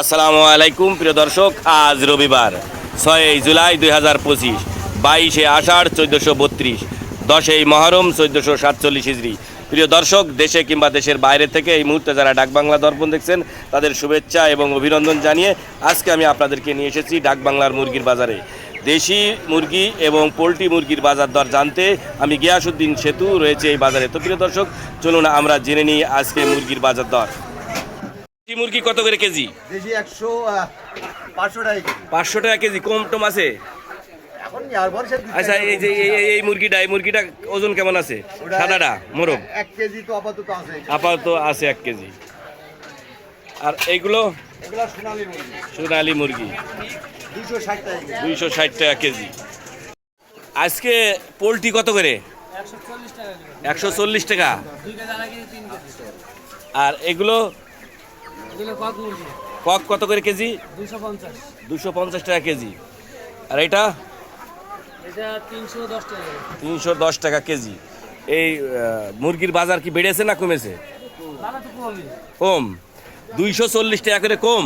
আসসালামু আলাইকুম, প্রিয় দর্শক, আজ রবিবার ছয়ই জুলাই দুই হাজার পঁচিশ, বাইশে আষাঢ় চোদ্দোশো বত্রিশ, দশই মহরম চোদ্দোশো সাতচল্লিশ হিজড়ি। প্রিয় দর্শক, দেশে কিংবা দেশের বাইরে থেকে এই মুহূর্তে যারা ডাকবাংলা দর্পণ দেখছেন, তাদের শুভেচ্ছা এবং অভিনন্দন জানিয়ে আজকে আমি আপনাদেরকে নিয়ে এসেছি ডাকবাংলার মুরগির বাজারে। দেশি মুরগি এবং পোলট্রি মুরগির বাজার দর জানতে আমি গিয়াসুদ্দিন সেতু রয়েছে এই বাজারে। তো প্রিয় দর্শক, চলুন আমরা জেনে নিই আজকে মুরগির বাজার দর। মুরগি কত করে কেজি? দেশি একশো পাঁচশো টাকা কেজি। পাঁচশো টাকা কেজি কম টম আছে? এখন আর বর্ষে দুই আচ্ছা এই যে এই- মুরগিটা এই মুরগিটা ওজন কেমন আছে? সাদাটা মোরগ এক কেজি তো আপাতত আছে। আপাতত আছে এক কেজি। আর এইগুলো? সোনালি মুরগি। দুইশো ষাট টাকা কেজি। আজকে পোলট্রি কত করে? একশো চল্লিশ টাকা। আর এগুলো কক কত করে কেজি? দুশো পঞ্চাশ। টাকা কেজি। আর এটা? এটা তিনশো দশ টাকা। তিনশো দশ টাকা কেজি। এই মুরগির বাজার কি বেড়েছে না কমেছে? কম। দুইশো চল্লিশ টাকা করে কম।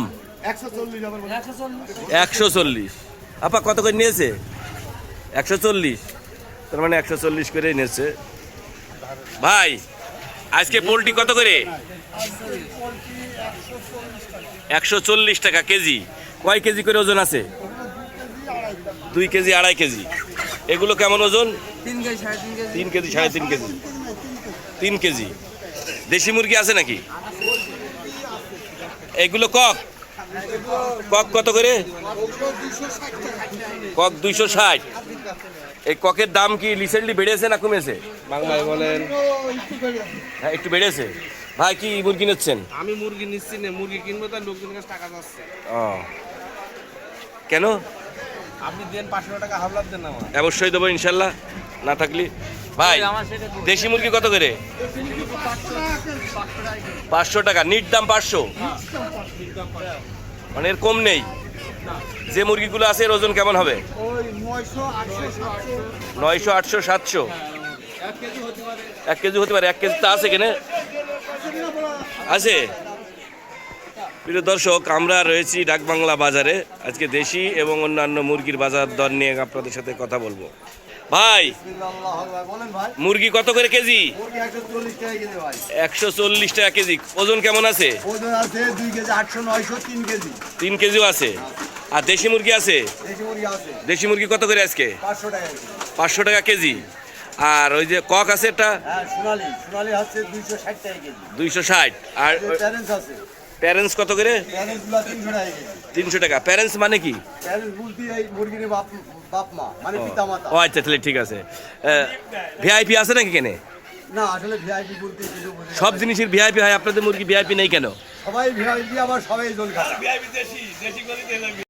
একশো চল্লিশ আপা কত করে নিয়েছে? একশো চল্লিশ। তার মানে একশো চল্লিশ করে নিয়েছে। ভাই আজকে পোলট্রি কত করে? একশো চল্লিশ টাকা কেজি। কয় কেজি করে ওজন আছে? দুই কেজি আড়াই কেজি। এগুলো কেমন ওজন? তিন কেজি সাড়ে তিন কেজি। তিন কেজি দেশি মুরগি আছে নাকি? এগুলো কক? কক কত করে? কক দুইশো ষাট। এই ককের দাম কি রিসেন্টলি বেড়েছে না কমেছে? বাংলায় বলেন। হ্যাঁ একটু বেড়েছে। ভাই কি মুরগি নিচ্ছেন? আমি মুরগি নিচ্ছি না মুরগি কিনবো তার লোকজনের কাছে টাকা যাচ্ছে। ও। কেন? আপনি দেন পাঁচশো টাকা হাবলার দেন আমার অবশ্যই দেবো ইনশাল্লাহ। না থাকলে। ভাই আমার দেশি মুরগি কত করে? পাঁচশো টাকা নিট দাম পাঁচশো। মানে এর কম নেই। যে মুরগিগুলো আছে এর ওজন কেমন হবে? নয়শো আটশো সাতশো। এক কেজি হতে পারে। এক কেজি তো আছে কেনে আছে? প্রিয় দর্শক আমরা রয়েছি ডাকবাংলা বাজারে। আজকে দেশি এবং অন্যান্য মুরগির বাজার দর নিয়ে আপনাদের সাথে কথা বলব। ভাই মুরগি কত করে কেজি? একশো চল্লিশ টাকা কেজি। ওজন কেমন আছে? তিন কেজি তিন কেজিও আছে। আর দেশি মুরগি আছে? দেশি মুরগি কত করে আজকে? পাঁচশো টাকা কেজি। আর ওই যে কক আছে একটা? হ্যাঁ সোনালি। সোনালি হচ্ছে দুইশো ষাট দুইশো ষাট। আর প্যারেন্টস কত করে? তিনশো টাকা কেজি। তিনশো টাকা। প্যারেন্টস মানে কি? মানে পিতা মাতা ও আচ্ছা তাহলে ঠিক আছে। ভিআইপি আছে নাকি কেনে না আসলে ভিআইপি বলতে সব জিনিসের ভিআইপি হয় আপনাদের মুরগি ভিআইপি নেই কেন? সবাই ভিআইপি আবার সবাই জল খায়।